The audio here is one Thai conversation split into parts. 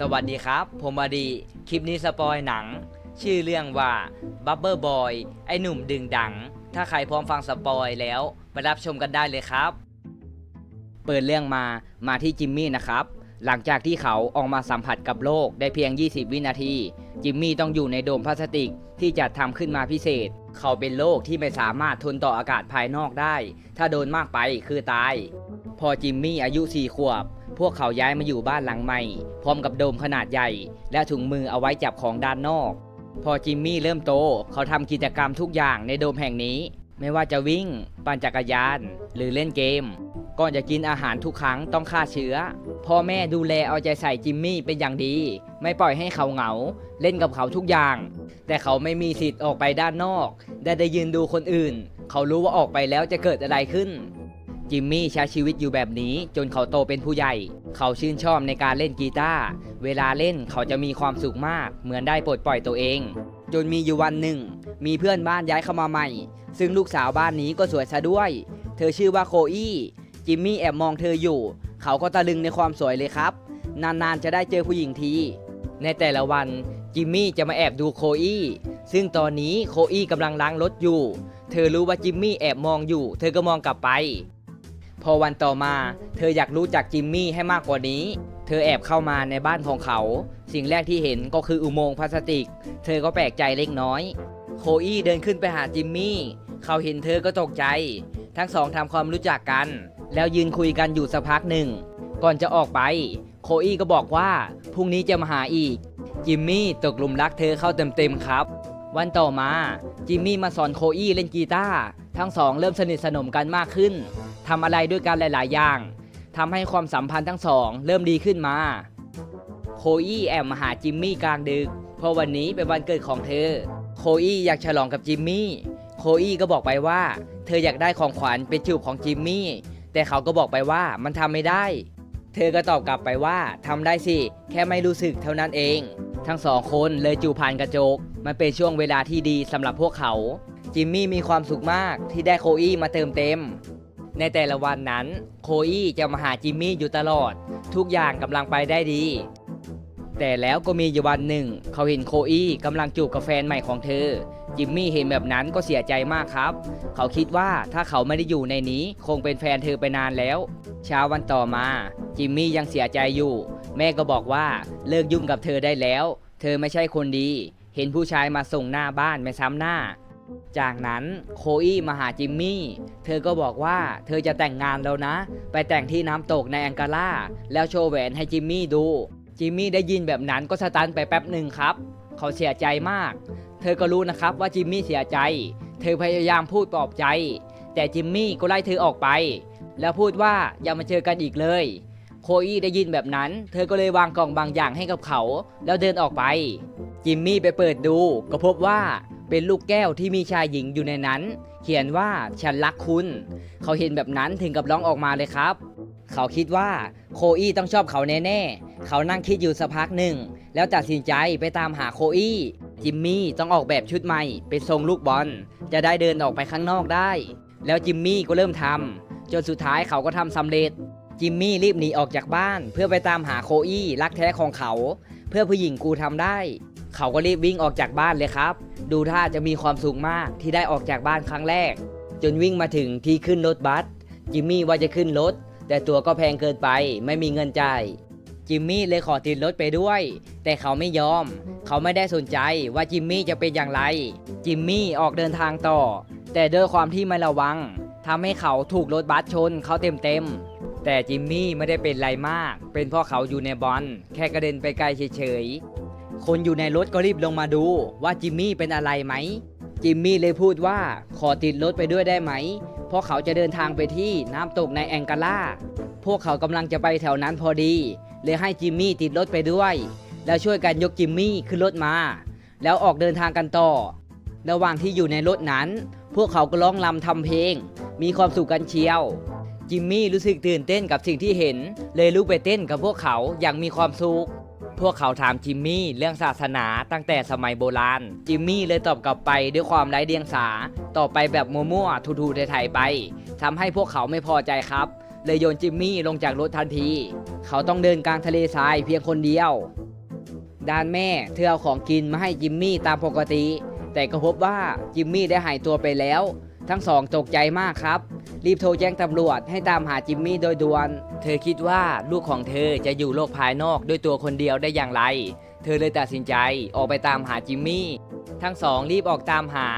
สวัสดีครับ ผมอดี คลิปนี้สปอยหนัง ชื่อเรื่องว่า Bubble Boy ไอหนุ่มดึงดัง ถ้าใครพร้อมฟังสปอยแล้วไปรับชมกันได้เลยครับ เปิดเรื่องมามาที่จิมมี่นะครับ หลังจากที่เขาออกมาสัมผัสกับโลกได้เพียง 20 วินาที จิมมี่ต้องอยู่ในโดมพลาสติกที่จัดทำขึ้นมาพิเศษ เขาเป็นโรคที่ไม่สามารถทนต่ออากาศภายนอกได้ ถ้าโดนมากไปคือตาย พอจิมมี่อายุ 4 ขวบ พวกเขาย้ายมาอยู่บ้านหลังใหม่ พร้อมกับโดมขนาดใหญ่ และถุงมือเอาไว้จับของด้านนอก พอจิมมี่เริ่มโต เขาทำกิจกรรมทุกอย่างในโดมแห่งนี้ ไม่ว่าจะวิ่ง ปั่นจักรยาน หรือเล่นเกม ก่อนจะกินอาหารทุกครั้งต้องฆ่าเชื้อ พ่อแม่ดูแลเอาใจใส่จิมมี่เป็นอย่างดี ไม่ปล่อยให้เขาเหงา เล่นกับเขาทุกอย่าง แต่เขาไม่มีสิทธิ์ออกไปด้านนอก ได้ได้ยืนดูคนอื่น เขารู้ว่าออกไปแล้วจะเกิดอะไรขึ้น จิมมี่ใช้ชีวิตอยู่แบบนี้จนเขาโตเป็นผู้ใหญ่ เขาชื่นชอบในการเล่นกีตาร์ เวลาเล่นเขาจะมีความสุขมาก เหมือนได้ปลดปล่อยตัวเอง จนมีอยู่วันหนึ่ง มีเพื่อนบ้านย้ายเข้ามาใหม่ ซึ่งลูกสาวบ้านนี้ก็สวยซะด้วย เธอชื่อว่าโคอี้ จิมมี่แอบมองเธออยู่ เขาก็ตะลึงในความสวยเลยครับ นานๆจะได้เจอผู้หญิงที ในแต่ละวัน จิมมี่จะมาแอบดูโคอี้ ซึ่งตอนนี้โคอี้กำลังล้างรถอยู่ เธอรู้ว่าจิมมี่แอบมองอยู่ เธอก็มองกลับไป อวันต่อมา เธออยากรู้จักจิมมี่ให้มากกว่านี้ เธอแอบเข้ามาในบ้านของเขา สิ่งแรกที่เห็นก็คืออุโมงค์พลาสติก เธอก็แปลกใจเล็กน้อย โคอี้เดินขึ้นไปหาจิมมี่ เขาเห็นเธอก็ตกใจ ทั้งสองทำความรู้จักกัน แล้วยืนคุยกันอยู่สักพักหนึ่ง ก่อนจะออกไป โคอี้ก็บอกว่าพรุ่งนี้จะมาหาอีก จิมมี่ตกหลุมรักเธอเข้าเต็มๆครับ วันต่อมา จิมมี่มาสอนโคอี้เล่นกีตาร์ ทั้งสองเริ่มสนิทสนมกันมากขึ้น ทำอะไรด้วยกันหลาย ๆ อย่างทำให้ความสัมพันธ์ทั้งสอง เริ่มดีขึ้นมาโคอี้แอบมาหาจิมมี่กลางดึก เพราะวันนี้เป็นวันเกิดของเธอ โคอี้อยากฉลองกับจิมมี่โคอี้ก็บอกไปว่า เธออยากได้ของขวัญเป็นจูบของจิมมี่แต่เขาก็บอกไปว่ามันทำไม่ได้ เธอก็ตอบกลับไปว่าทำได้สิ แค่ไม่รู้สึกเท่านั้นเอง ทั้งสองคนเลยจูบผ่านกระจก มันเป็นช่วงเวลาที่ดีสำหรับพวกเขา จิมมี่มีความสุขมากที่ได้โคอี้มาเติมเต็ม ในแต่ละวันนั้น โคอี้จะมาหาจิมมี่อยู่ตลอด ทุกอย่างกำลังไปได้ดี แต่แล้วก็มีอยู่วันหนึ่ง เขาเห็นโคอี้กำลังจูบกับแฟนใหม่ของเธอ จิมมี่เห็นแบบนั้นก็เสียใจมากครับ เขาคิดว่าถ้าเขาไม่ได้อยู่ในนี้ คงเป็นแฟนเธอไปนานแล้ว เช้าวันต่อมา จิมมี่ยังเสียใจอยู่ แม่ก็บอกว่าเลิกยุ่งกับเธอได้แล้ว เธอไม่ใช่คนดี เห็นผู้ชายมาส่งหน้าบ้านไม่ซ้ำหน้า จากนั้นโคอี้มาหาจิมมี่ เธอก็บอกว่าเธอจะแต่งงานแล้วนะ ไปแต่งที่น้ำตกในแองการาแล้วโชว์แหวนให้จิมมี่ดู จิมมี่ได้ยินแบบนั้นก็สตันไปแป๊บหนึ่งครับ เขาเสียใจมาก เธอก็รู้นะครับว่าจิมมี่เสียใจ เธอพยายามพูดปลอบใจ แต่จิมมี่ก็ไล่เธอออกไป แล้วพูดว่าอย่ามาเจอกันอีกเลย โคอี้ได้ยินแบบนั้น เธอก็เลยวางกล่องบางอย่างให้กับเขา แล้วเดินออกไป จิมมี่ไปเปิดดู ก็พบว่าเป็นลูกแก้วที่มีชายหญิงอยู่ในนั้น เขียนว่าฉันรักคุณ เขาเห็นแบบนั้นถึงกับร้องออกมาเลยครับ เขาคิดว่าโคอี้ต้องชอบเขาแน่ๆ เขานั่งคิดอยู่สักพักหนึ่ง แล้วตัดสินใจไปตามหาโคอี้จิมมี่ต้องออกแบบชุดใหม่เป็นทรงลูกบอล จะได้เดินออกไปข้างนอกได้ แล้วจิมมี่ก็เริ่มทำจนสุดท้ายเขาก็ทำสำเร็จ จิมมี่รีบหนีออกจากบ้าน เพื่อไปตามหาโคอี้รักแท้ของเขา เพื่อผู้หญิงกูทำได้ เขาก็รีบวิ่งออกจากบ้านเลยครับ ดูท่าจะมีความสุขมากที่ได้ออกจากบ้านครั้งแรก จนวิ่งมาถึงที่ขึ้นรถบัสจิมมี่ว่าจะขึ้นรถแต่ตัวก็แพงเกินไปไม่มีเงินจ่ายจิมมี่เลยขอติดรถไปด้วย แต่เขาไม่ยอม เขาไม่ได้สนใจว่าจิมมี่จะเป็นอย่างไร จิมมี่ออกเดินทางต่อ แต่ด้วยความที่ไม่ระวังทำให้เขาถูกรถบัสชนเขาเต็มๆ แต่จิมมี่ไม่ได้เป็นไรมาก เป็นเพราะเขาอยู่ในบอลแค่กระเด็นไปไกลเฉยๆ คนอยู่ในรถก็รีบลงมาดูว่าจิมมี่เป็นอะไรไหม จิมมี่เลยพูดว่าขอติดรถไปด้วยได้ไหม เพราะเขาจะเดินทางไปที่น้ำตกในแองการ่า พวกเขากำลังจะไปแถวนั้นพอดี เลยให้จิมมี่ติดรถไปด้วย แล้วช่วยกันยกจิมมี่ขึ้นรถมา แล้วออกเดินทางกันต่อ ระหว่างที่อยู่ในรถนั้น พวกเขาก็ร้องรำทำเพลง มีความสุขกันเชียว จิมมี่รู้สึกตื่นเต้นกับสิ่งที่เห็น เลยลุกไปเต้นกับพวกเขาอย่างมีความสุขพวกเขาถามจิมมี่เรื่องศาสนาตั้งแต่สมัยโบราณ จิมมี่เลยตอบกลับไปด้วยความไร้เดียงสา ต่อไปแบบมั่วๆทูๆไทยๆไปทำให้พวกเขาไม่พอใจครับ เลยโยนจิมมี่ลงจากรถทันที เขาต้องเดินกลางทะเลทรายเพียงคนเดียว ด้านแม่เธอเอาของกินมาให้จิมมี่ตามปกติ แต่ก็พบว่าจิมมี่ได้หายตัวไปแล้ว ทั้งสองตกใจมากครับ รีบโทรแจ้งตำรวจให้ตามหาจิมมี่โดยด่วน เธอคิดว่าลูกของเธอจะอยู่โลกภายนอกด้วยตัวคนเดียวได้อย่างไร เธอเลยตัดสินใจออกไปตามหาจิมมี่ ทั้งสองรีบออกตามหา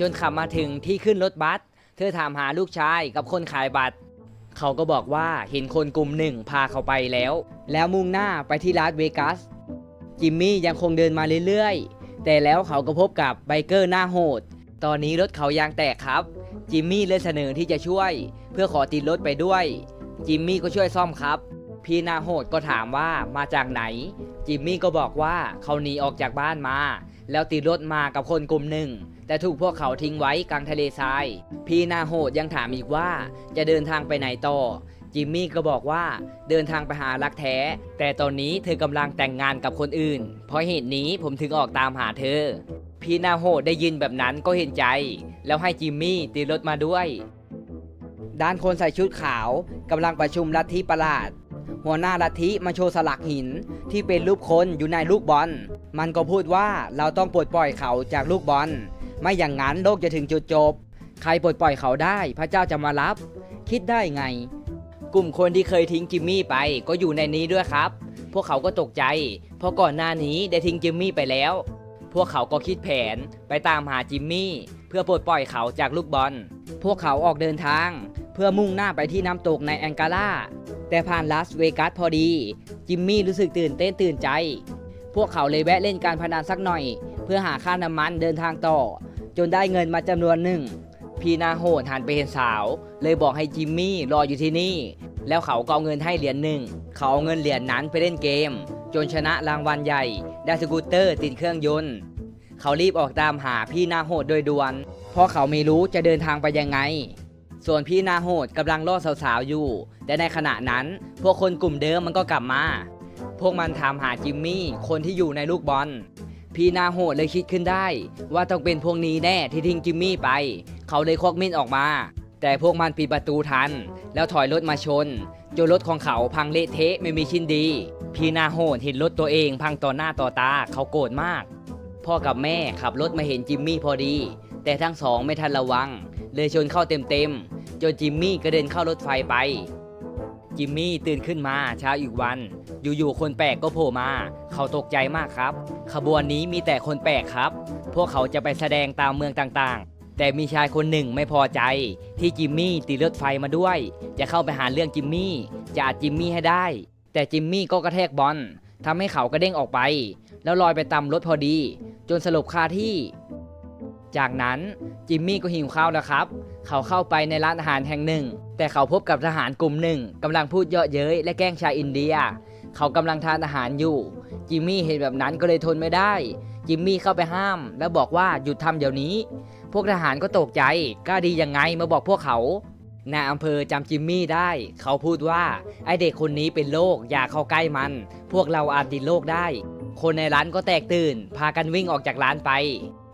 จนขับมาถึงที่ขึ้นรถบัส เธอถามหาลูกชายกับคนขายบัตร เขาก็บอกว่าเห็นคนกลุ่มหนึ่งพาเขาไปแล้ว แล้วมุ่งหน้าไปที่ลาสเวกัส จิมมี่ยังคงเดินมาเรื่อยๆ แต่แล้วเขาก็พบกับไบเกอร์หน้าโหด ตอนนี้รถเขายางแตกครับ จิมมี่เลยเสนอที่จะช่วย เพื่อขอติดรถไปด้วย จิมมี่ก็ช่วยซ่อมครับ พี่นาโหดก็ถามว่ามาจากไหน จิมมี่ก็บอกว่าเขาหนีออกจากบ้านมา แล้วติดรถมากับคนกลุ่มหนึ่ง แต่ถูกพวกเขาทิ้งไว้กลางทะเลทราย พี่นาโหดยังถามอีกว่าจะเดินทางไปไหนต่อจิมมี่ก็บอกว่าเดินทางไปหารักแท้ แต่ตอนนี้เธอกำลังแต่งงานกับคนอื่น เพราะเหตุนี้ผมถึงออกตามหาเธอ พี่หน้าโหดได้ยินแบบนั้นก็เห็นใจ แล้วให้จิมมี่ตีรถมาด้วย ด้านคนใส่ชุดขาวกำลังประชุมลัทธิประหลาด หัวหน้าลัทธิมาโชว์สลักหินที่เป็นรูปคนอยู่ในลูกบอล มันก็พูดว่าเราต้องปลดปล่อยเขาจากลูกบอล ไม่อย่างนั้นโลกจะถึงจุดจบ ใครปลดปล่อยเขาได้พระเจ้าจะมารับ คิดได้ไง กลุ่มคนที่เคยทิ้งจิมมี่ไปก็อยู่ในนี้ด้วยครับ พวกเขาก็ตกใจ เพราะก่อนหน้านี้ได้ทิ้งจิมมี่ไปแล้ว พวกเขาก็คิดแผนไปตามหาจิมมี่ เพื่อปลดปล่อยเขาจากลูกบอล พวกเขาออกเดินทาง เพื่อมุ่งหน้าไปที่น้ำตกในแองการาแต่ผ่านลาสเวกัสพอดี จิมมี่รู้สึกตื่นเต้นตื่นใจ พวกเขาเลยแวะเล่นการพนันสักหน่อย เพื่อหาค่าน้ำมันเดินทางต่อ จนได้เงินมาจำนวนหนึ่ง พีนาโหดหันไปเห็นสาว เลยบอกให้จิมมี่รออยู่ที่นี่ แล้วเขาก็เอาเงินให้เหรียญหนึ่ง เขาเอาเงินเหรียญนั้นไปเล่นเกม จนชนะรางวัลใหญ่ ได้สกูตเตอร์ติดเครื่องยนต์ เขารีบออกตามหาพี่นาโหดโดยด่วน เพราะเขาไม่รู้จะเดินทางไปยังไง ส่วนพี่นาโหดกำลังล่อสาวๆอยู่ แต่ในขณะนั้น พวกคนกลุ่มเดิมมันก็กลับมา พวกมันถามหาจิมมี่ คนที่อยู่ในลูกบอล พี่นาโหดเลยคิดขึ้นได้ ว่าต้องเป็นพวกนี้แน่ที่ทิ้งจิมมี่ไป เขาเลยควักมีดออกมา แต่พวกมันปิดประตูทัน แล้วถอยรถมาชน จนรถของเขาพังเละเทะไม่มีชิ้นดี พี่นาโหดเห็นรถตัวเองพังต่อหน้าต่อตาเขาโกรธมาก พ่อกับแม่ขับรถมาเห็นจิมมี่พอดี แต่ทั้งสองไม่ทันระวัง เลยชนเข้าเต็มๆจนจิมมี่กระเด็นเข้ารถไฟไป จิมมี่ตื่นขึ้นมาเช้าอีกวัน อยู่ๆคนแปลกก็โผล่มา เขาตกใจมากครับ ขบวนนี้มีแต่คนแปลกครับ พวกเขาจะไปแสดงตามเมืองต่างๆ แต่มีชายคนหนึ่งไม่พอใจ ที่จิมมี่ตีรถไฟมาด้วย จะเข้าไปหาเรื่องจิมมี่จะอัดจิมมี่ให้ได้ แต่จิมมี่ก็กระแทกบอลทำให้เขากระเด้งออกไป แล้วลอยไปตามรถพอดี จนสลบคาที่ จากนั้นจิมมี่ก็หิวข้าวแล้วครับ เขาเข้าไปในร้านอาหารแห่งหนึ่ง แต่เขาพบกับทหารกลุ่มหนึ่งกำลังพูดเยาะเย้ยและแกล้งชาวอินเดีย เขากำลังทานอาหารอยู่จิมมี่เห็นแบบนั้นก็เลยทนไม่ได้จิมมี่เข้าไปห้าม แล้วบอกว่าหยุดทำเดี๋ยวนี้ พวกทหารก็ตกใจกล้าดียังไงมาบอกพวกเขานายอำเภอจำจิมมี่ได้ เขาพูดว่า ไอเด็กคนนี้เป็นโรคอย่าเข้าใกล้มัน พวกเราอาจติดโรคได้ คนในร้านก็แตกตื่น พากันวิ่งออกจากร้านไป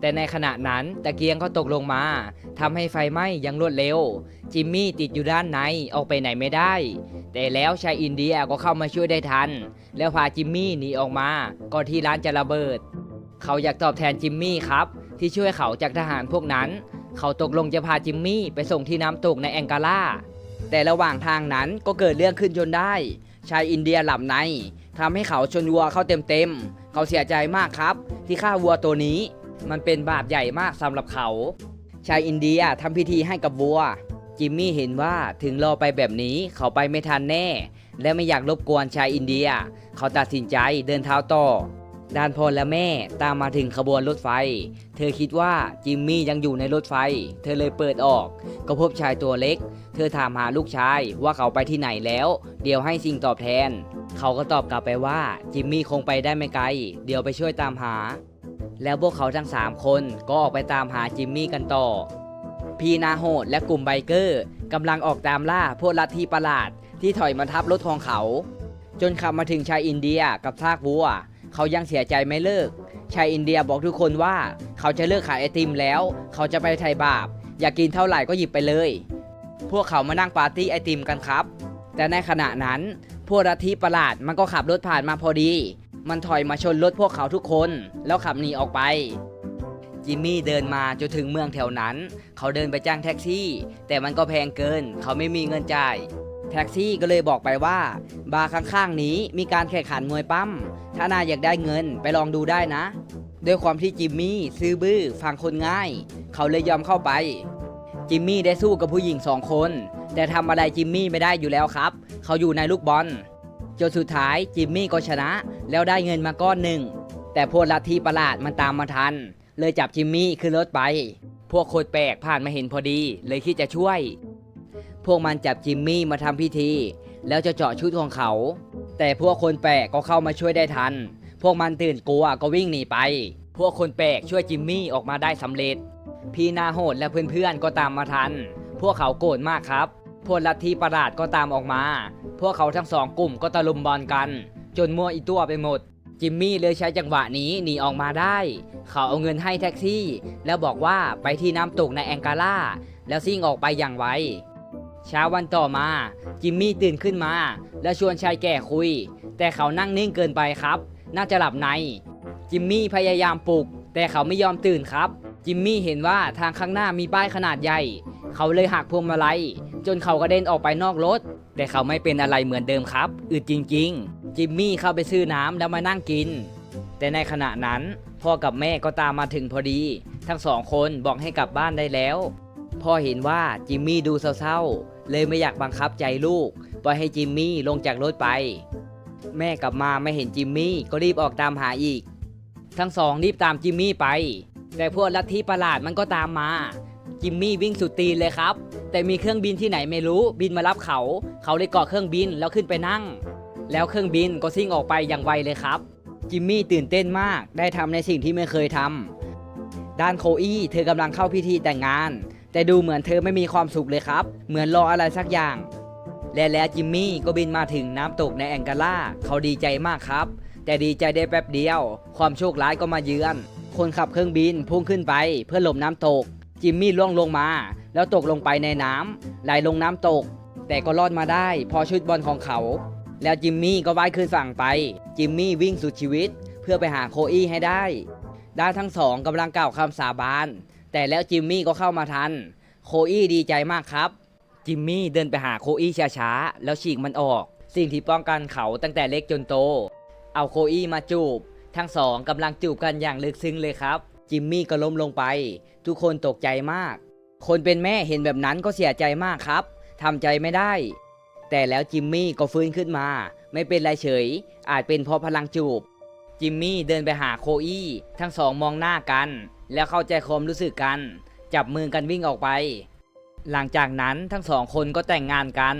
แต่ในขณะนั้นตะเกียงก็ตกลงมาทำให้ไฟไหม้อยังรวดเร็ว จิมมี่ติดอยู่ด้านในออกไปไหนไม่ได้ แต่แล้วชายอินเดียก็เข้ามาช่วยได้ทัน แล้วพาจิมมี่หนีออกมาก่อนที่ร้านจะระเบิด เขาอยากตอบแทนจิมมี่ครับ ที่ช่วยเขาจากทหารพวกนั้น เขาตกลงจะพาจิมมี่ไปส่งที่น้ำตกในแองการาแต่ระหว่างทางนั้นก็เกิดเรื่องขึ้นจนได้ ชายอินเดียหลับในทำให้เขาชนวัวเข้าเต็มๆ เขาเสียใจมากครับ ที่ฆ่าวัวตัวนี้ มันเป็นบาปใหญ่มากสำหรับเขา ชายอินเดียทำพิธีให้กับวัว จิมมี่เห็นว่าถึงรอไปแบบนี้เขาไปไม่ทันแน่ และไม่อยากรบกวนชายอินเดีย เขาตัดสินใจเดินเท้าต่อ ด้านพ่อและแม่ตามมาถึงขบวนรถไฟ เธอคิดว่าจิมมี่ยังอยู่ในรถไฟ เธอเลยเปิดออก ก็พบชายตัวเล็ก เธอถามหาลูกชายว่าเขาไปที่ไหนแล้ว เดี๋ยวให้สิ่งตอบแทน เขาก็ตอบกลับไปว่าจิมมี่คงไปได้ไม่ไกล เดี๋ยวไปช่วยตามหา แล้วพวกเขาทั้ง 3 คนก็ออกไปตามหาจิมมี่กันต่อ พีนาโหดและกลุ่มไบเกอร์กำลังออกตามล่าพวกลัทธิประหลาด ที่ถอยมาทับรถของเขา จนขับมาถึงชายอินเดียกับซากวัว เขายังเสียใจไม่เลิก ชายอินเดียบอกทุกคนว่า เขาจะเลิกขายไอติมแล้ว เขาจะไปไถ่บาป อยากกินเท่าไหร่ก็หยิบไปเลย พวกเขามานั่งปาร์ตี้ไอติมกันครับ แต่ในขณะนั้น พวกลัทธิประหลาดมันก็ขับรถผ่านมาพอดี มันถอยมาชนรถพวกเขาทุกคน แล้วขับหนีออกไปจิมมี่เดินมาจนถึงเมืองแถวนั้น เขาเดินไปจ้างแท็กซี่ แต่มันก็แพงเกิน เขาไม่มีเงินจ่าย แท็กซี่ก็เลยบอกไปว่า บาร์ข้างๆนี้มีการแข่งขันมวยปั้ม ถ้านายอยากได้เงินไปลองดูได้นะ ด้วยความที่จิมมี่ซื้อบื้อฟังคนง่าย เขาเลยยอมเข้าไป จิมมี่ได้สู้กับผู้หญิงสองคน แต่ทำอะไรจิมมี่ไม่ได้อยู่แล้วครับ เขาอยู่ในลูกบอลจนสุดท้ายจิมมี่ก็ชนะ แล้วได้เงินมาก้อนหนึ่ง แต่พวกลัทธิประหลาดมันตามมาทัน เลยจับจิมมี่ขึ้นรถไป พวกคนแปลกผ่านมาเห็นพอดี เลยคิดจะช่วย พวกมันจับจิมมี่มาทำพิธี แล้วจะเจาะชุดของเขา แต่พวกคนแปลกก็เข้ามาช่วยได้ทัน พวกมันตื่นกลัวก็วิ่งหนีไป พวกคนแปลกช่วยจิมมี่ออกมาได้สำเร็จ พี่นาโหดและเพื่อนๆก็ตามมาทัน พวกเขาโกรธมากครับพวกลัทธิประหลาดก็ตามออกมา พวกเขาทั้งสองกลุ่มก็ตะลุมบอลกัน จนมั่วอีตัวไปหมด จิมมี่เลยใช้จังหวะนี้หนีออกมาได้ เขาเอาเงินให้แท็กซี่ แล้วบอกว่าไปที่น้ำตกในแองการ่า แล้วซิ่งออกไปอย่างไว เช้าวันต่อมา จิมมี่ตื่นขึ้นมา และชวนชายแก่คุย แต่เขานั่งนิ่งเกินไปครับ น่าจะหลับใน จิมมี่พยายามปลุก แต่เขาไม่ยอมตื่นครับ จิมมี่เห็นว่าทางข้างหน้ามีป้ายขนาดใหญ่ เขาเลยหักพวงมาลัยจนเขากระเด็นออกไปนอกรถ แต่เขาไม่เป็นอะไรเหมือนเดิมครับ อึดจริง ๆ จิมมี่เข้าไปซื้อน้ำแล้วมานั่งกิน แต่ในขณะนั้น พ่อกับแม่ก็ตามมาถึงพอดี ทั้งสองคนบอกให้กลับบ้านได้แล้ว พ่อเห็นว่าจิมมี่ดูเศร้าๆ เลยไม่อยากบังคับใจลูก ปล่อยให้จิมมี่ลงจากรถไป แม่กลับมาไม่เห็นจิมมี่ก็รีบออกตามหาอีก ทั้งสองรีบตามจิมมี่ไป แต่พวกลัทธิประหลาดมันก็ตามมา จิมมี่วิ่งสุดตีนเลยครับ แต่มีเครื่องบินที่ไหนไม่รู้บินมารับเขา เขาเลยเกาะเครื่องบินแล้วขึ้นไปนั่ง แล้วเครื่องบินก็ซิ่งออกไปอย่างไวเลยครับ จิมมี่ตื่นเต้นมาก ได้ทำในสิ่งที่ไม่เคยทำด้านโคอี้เธอกำลังเข้าพิธีแต่งงาน แต่ดูเหมือนเธอไม่มีความสุขเลยครับ เหมือนรออะไรสักอย่าง และแล้วจิมมี่ก็บินมาถึงน้ำตกในแองการ่า เขาดีใจมากครับ แต่ดีใจได้แป๊บเดียว ความโชคร้ายก็มาเยือน คนขับเครื่องบินพุ่งขึ้นไปเพื่อหลบน้ำตก จิมมี่ล่วงลงมา แล้วตกลงไปในน้ำไหลลงน้ำตก แต่ก็รอดมาได้พอชุดบอลของเขา แล้วจิมมี่ก็ว่ายขึ้นฝั่งไป จิมมี่วิ่งสุดชีวิต เพื่อไปหาโคอี้ให้ได้ด้านทั้งสองกำลังกล่าวคำสาบาน แต่แล้วจิมมี่ก็เข้ามาทัน โคอี้ดีใจมากครับ จิมมี่เดินไปหาโคอี้ช้าๆ แล้วฉีกมันออก สิ่งที่ป้องกันเขาตั้งแต่เล็กจนโต เอาโคอี้มาจูบ ทั้งสองกำลังจูบกันอย่างลึกซึ้งเลยครับ จิมมี่ก็ล้มลงไป ทุกคนตกใจมาก คนเป็นแม่เห็นแบบนั้นก็เสียใจมากครับทำใจไม่ได้ แต่แล้วจิมมี่ก็ฟื้นขึ้นมา ไม่เป็นไรเฉย อาจเป็นเพราะพลังจูบจิมมี่เดินไปหาโคอี้ ทั้งสองมองหน้ากัน แล้วเข้าใจความรู้สึกกัน จับมือกันวิ่งออกไป หลังจากนั้นทั้งสองคนก็แต่งงานกัน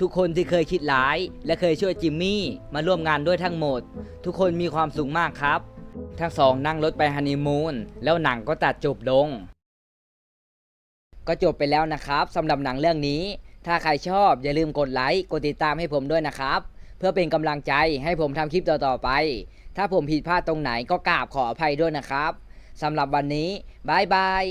ทุกคนที่เคยคิดร้าย และเคยช่วยจิมมี่มาร่วมงานด้วยทั้งหมด ทุกคนมีความสุขมากครับ ทั้งสองนั่งรถไปฮันนีมูนแล้วหนังก็ตัดจบลง ก็จบไปแล้วนะครับสำหรับหนังเรื่องนี้ ถ้าใครชอบอย่าลืมกดไลค์กดติดตามให้ผมด้วยนะครับ เพื่อเป็นกำลังใจให้ผมทำคลิปต่อๆไป ถ้าผมผิดพลาดตรงไหนก็กราบขออภัยด้วยนะครับ สำหรับวันนี้บายบาย